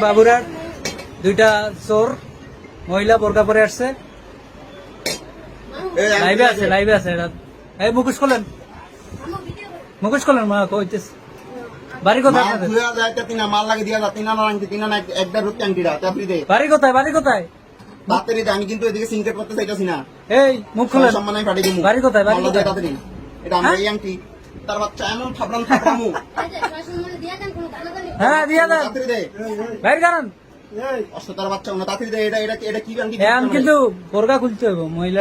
বাবুরার দুইটা চোর মহিলা বোরকা পরে আসছে। লাইভে আছে লাইভে আছে এটা। এই মুখোশ করলেন মুখোশ করলেন মা কইতেছে। বাড়ি কোথায় মাল লাগে দিয়া তিনা না আংটি তিনা না এক- একবার হচ্ছে আংটিটা চাপড়ি দে। বাড়ি কোথায় বাড়ি কোথায়? আমি কিন্তু এদিকে সিনকেট করতে চাইতাছি না। এই মুখ খুলেন। সম্মান পাঠিয়ে দিমু। বাড়ি কোথায়? বাড়ি কোথায়? এটা আমার হ্যাঁ? এই আংটি। তার বাচ্চা এমন থাপড়াম থাপড়ামু হ্যাঁ দিয়া দেন। বাইর কারণ অষ্ট বাচ্চা না তাড়াতাড়ি দে এটা এটা এটা কি আংটি এখন কিন্তু বোরকা খুলতে হবে মহিলা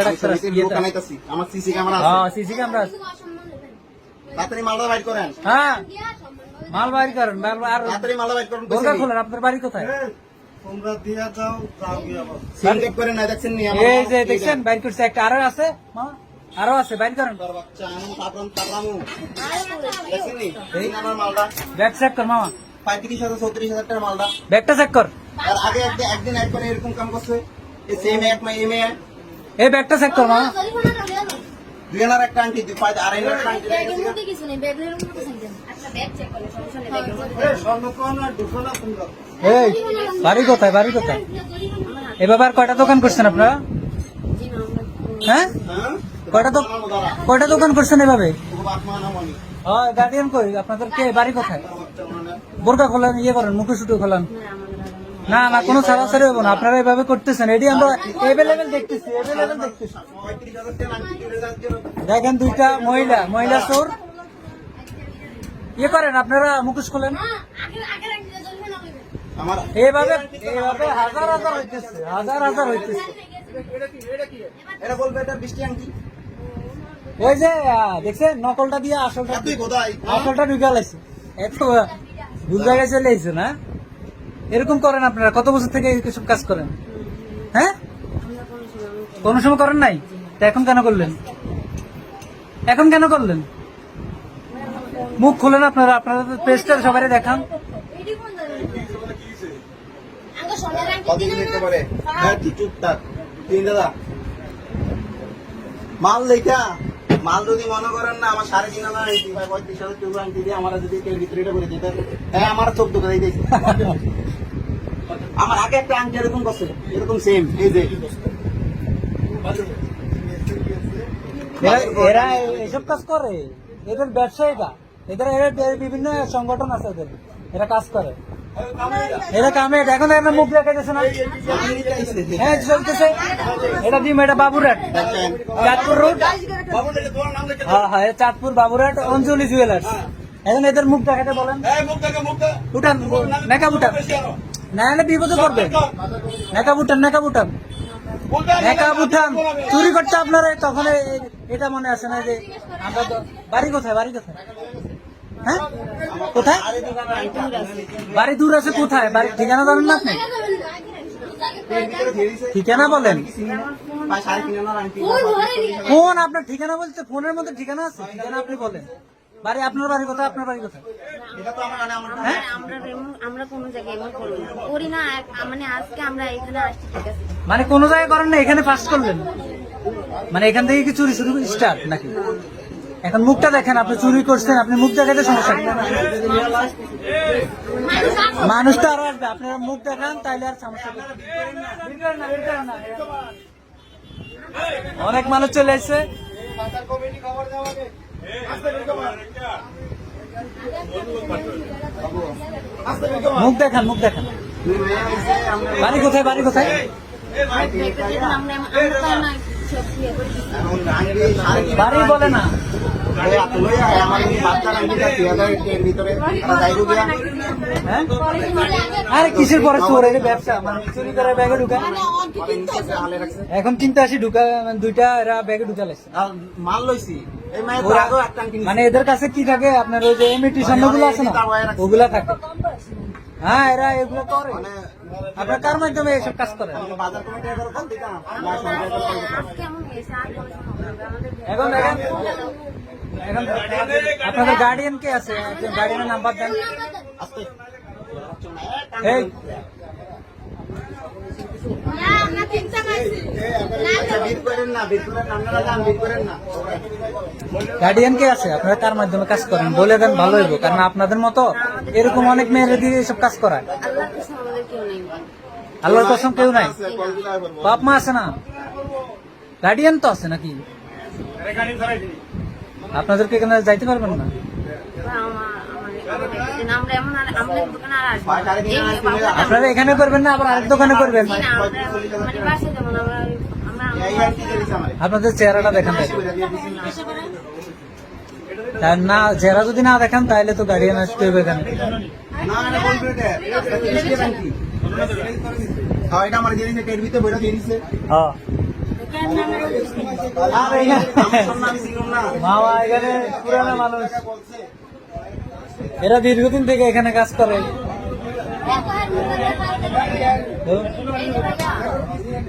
লোক আনাইতাছি আমার সিসি ক্যামেরা হ্যাঁ সিসি ক্যামেরা আছে। তাড়াতাড়ি মালটা বাইর করেন। হ্যাঁ মাল বাইর করেন বার- আর তাড়াতাড়ি মালটা বাইর করেন বোরকা খোলেন আপনার বাড়ি কোথায়? তোমরা দিয়া গিয়ে করেন না দেখছেন নি? এই যে দেখছেন বাইর করছে একটা আরও আছে মা। আরও আছে বাইর করেন। ব্যাগ চেক কর মামা। পঁয়ত্রিশ হাজার চৌত্রিশ হাজার টাকার মালটা। ব্যাগটা চেক কর। আর আগে একদিন একদিন একবার এরকম কাম করছে। এই সেম এক মা এম এ এই ব্যাগটা চেক কর মামা। দুই একটা আংটি দুই পাঁচ আড়াই আনার একটা আংটি এই বাড়ি কোথায় বাড়ি কোথায়? এবার আর কয়টা দোকান করছেন আপনারা? হ্যাঁ? হ্যাঁ? কয়টা দোকান করছেন এভাবে? আমি। হয় গার্ডিয়ান কই? আপনাদের কে? বাড়ি কোথায়? বোরকা খোলেন ইয়ে করেন মুখে শুটু খোলেন। না না কোনো ছাড়াছাড়ি হব না। আপনারা এভাবে করতেছেন। এটি আমরা এভেলেবেল দেখতেছি এভেলেবেল দেখতেছি। দেখেন দুইটা মহিলা মহিলা চোর। ইয়ে করেন আপনারা মুখোশ খোলেন। এভাবে এইভাবে হাজার হাজার হইতেছে হাজার হাজার হইতেছে। এটা বলবে এটা বৃষ্টি আংটি? ওই যে দেখছেন নকলটা দিয়ে আসলটা কোথায়? আসলটা ঢুকে লাইছে। এত ভুল জায়গায় চলে এসেছে না? এরকম করেন আপনারা কত বছর থেকে এসব কাজ করেন? হ্যাঁ? কোন সময় করেন নাই? তা এখন কেন করলেন? এখন কেন করলেন? মুখ খুলেন আপনারা আপনারা পেজটা সবাই দেখান। হ্যাঁ মাল লেখা। মাল যদি মনে করেন না, আমার সাড়ে তিন হাজার পঁয়ত্রিশ হাজার চৌদ্দ আংটি দিয়ে আমার যদি কেউ এটা করে দিতে হ্যাঁ আমার চোদ্দ করে দিয়েছে আমার আগে একটা আংটি এরকম করছে এরকম সেম এই যে। এরা এসব কাজ করে, এদের ব্যবসায়ীরা, এদের বিভিন্ন সংগঠন আছে এদের এরা কাজ করে। এরা কামে এখন এরা মুখ দেখাইতেছে না। হ্যাঁ চলতেছে। এটা দিম এটা বাবুরাট চাঁদপুর রোড। হ্যাঁ হ্যাঁ চাঁদপুর বাবুরাট অঞ্জলি জুয়েলার্স এখন এদের মুখ দেখাতে বলেন। উঠান, মেকআপ উঠান। না হলে বিপদে পড়বে। মেকআপ উঠান মেকআপ উঠান। মেকআপ উঠান। চুরি করতে আপনারা তখন এটা মনে আসে না যে আমরা বাড়ি কোথায় বাড়ি কোথায়? হ্যাঁ? কোথায়? বাড়ি দূর আছে কোথায়? বাড়ির ঠিকানা জানেন না আপনি? ঠিকানা বলেন। ফোন, আপনার ঠিকানা বলতে ফোনের মধ্যে ঠিকানা আছে? ঠিকানা আপনি বলেন। বাড়ি, আপনার বাড়ি কোথায়? আপনার বাড়ি কোথায়? হ্যাঁ? মানে কোনো জায়গায় করেন না, এখানে ফার্স্ট করলেন মানে এখান থেকে কি চুরি শুরু স্টার্ট নাকি? এখন মুখটা দেখেন, আপনি চুরি করছেন, আপনি মুখ দেখাতে সমস্যা? মানুষ তো আরও আসবে, আপনারা মুখ দেখান, তাইলে আর সমস্যা অনেক মানুষ চলে এসছে মুখ দেখান মুখ দেখান বাড়ি কোথায় বাড়ি কোথায়। বাড়ি বলে না আরে কিসের পরে চোর? এটা ব্যবসা মানে চুরি করে ব্যাগে ঢুকা। এখন কিনতে আসি ঢুকা মানে দুইটা এরা ব্যাগে ঢুকা লাগছে মাল লইছি। মানে এদের কাছে কি থাকে? আপনার ওই যে ইমিটেশনগুলো আছে না? ওগুলা থাকে। হ্যাঁ এরা এগুলো করে। মানে আপনার কার মাধ্যমে এসব কাজ করে? এখন এখন আপনাদের গার্ডিয়ান কে আছে? গার্ডিয়ানের নাম্বার দেন আচ্ছা বিট করেন না বিট করেন আপনারা যান বিট করেন না গার্ডিয়ান কে আছে? আপনারা কার মাধ্যমে কাজ করেন। বলে দেন, ভালো হইব। কারণ আপনাদের মতো এরকম অনেক মেয়েরা দিয়ে এসব কাজ করায়। আল্লাহর কসম কেউ নাই। বাপ মা আছে না? গার্ডিয়ান তো আছে নাকি? আপনাদেরকে এখানে যাইতে পারবেন না আপনারা এখানে করবেন না, আবার আরেক দোকানে করবেন? আপনাদের চেহারাটা দেখেন না, চেহারা যদি না দেখেন তাহলে তো গার্ডিয়ান আসতে হবে এখানে এটা আমার ভিতরে। হ্যাঁ এরা দীর্ঘদিন থেকে এখানে কাজ করে।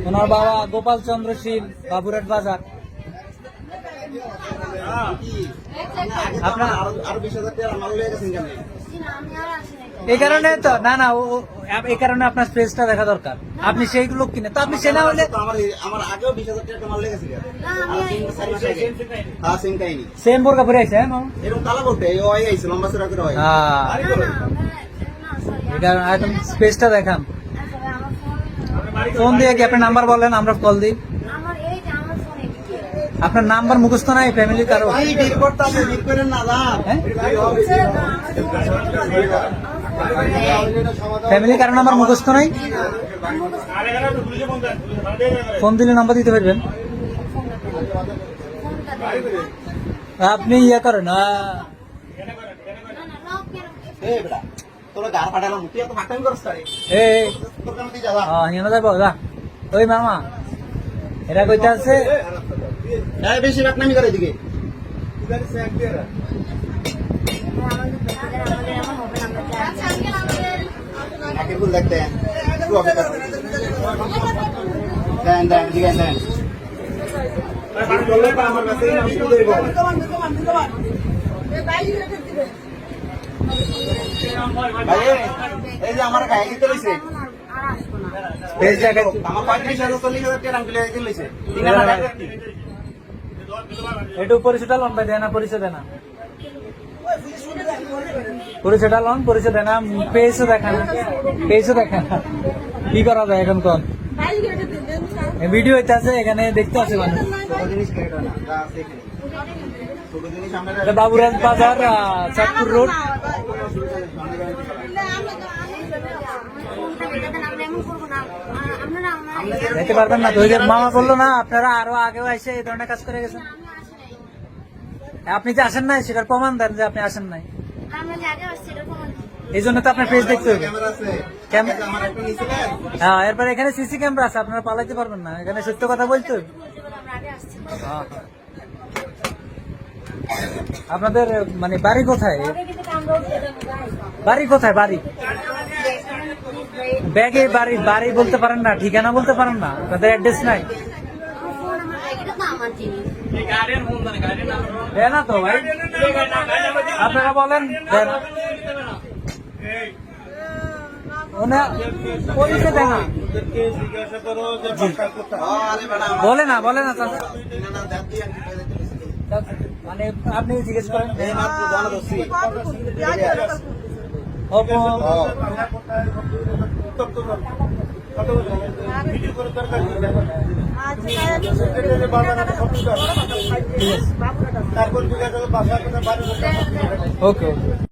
ওনার বাবা গোপাল চন্দ্র শীল বাবুরাট বাজার। আপনার- আরো- আরও 20,000 টাকা আমার লয়ে গেছেন কেন? এই কারণে তো না না ও- এই কারণে আপনার স্পেসটা দেখা দরকার। আপনি সেই লোক কিনে তো আপনি সে না হলে তো আমার এই- আমার আগেও 20,000 টাকা আমার লেগেছে কেন? না, আমি আর তিন চার মাস আগে। হ্যাঁ। সেম বোরকা পরে আছে হ্যাঁ করে হয়। হ্যাঁ স্পেসটা দেখান। ফোন- দিয়ে কি আপনার নাম্বার বলেন আমরা কল দিই। আমার এই যে আমার ফোনে কি? আপনার নাম্বার মুখস্থ নাই ফ্যামিলি কারও। ফ্যামিলি কারও নাম্বার মুখস্থ নাই? ফোন দিলে নাম্বার দিতে পারবেন। আপনি ইয়ে করেন ওই মামা, এরা কইতে আছে বেশি এদিকে আমাদের দোকানে আমাদের এমন হবে না, আমরা চাই। একের ফুল দেখতে। একটু। দেন দেন দেন। এই যে আমার গায়ে দিতে জায়গায় আমার পঁয়ত্রিশ হাজার চল্লিশ হাজার টাকা আঙ্গুলে দিতে লন দেয় না পরিচয় দেয় না। পরিচয়টা লন, পরিচয় না পেয়েছে দেখেন পেয়েছে দেখেন কি করা যায় এখন কোন ভিডিও হইতে আছে, এখানে দেখতে আছে মানুষ না বাবুরাজ বাজার চাঁদপুর রোড না। যেতে পারবেন না তো মামা বলল না, আপনারা আরও আগেও এসে এই ধরনের কাজ করে গেছেন। আপনি যে আসেন নাই সেটার প্রমাণ দেন যে আপনি আসেন নাই। আমরা যে আগে আসছি, এরকম আর- এই জন্য তো আপনার পেজ দেখতে হবে। ক্যামেরা আছে। ক্যামেরা- এই যে আমার একটা নিছিলেন হ্যাঁ এরপরে এখানে সিসি ক্যামেরা আছে আপনারা পালাইতে পারবেন না। এখানে সত্য কথা বলতে হবে। বলতে পারো, আমরা আগে আসছি। হ্যাঁ। আপনাদের মানে বাড়ি কোথায়। বাড়ি কোথায় বাড়ি? ব্যাগে বাড়ি বাড়ি বলতে পারেন না ঠিকানা বলতে পারেন না। তাদের অ্যাড্রেস নাই। দেয় না তো ভাই? আপনারা বলেন দেয় না। বলে না বলে না। মানে আপনি জিজ্ঞেস করেন। ওপো ওকে ওকে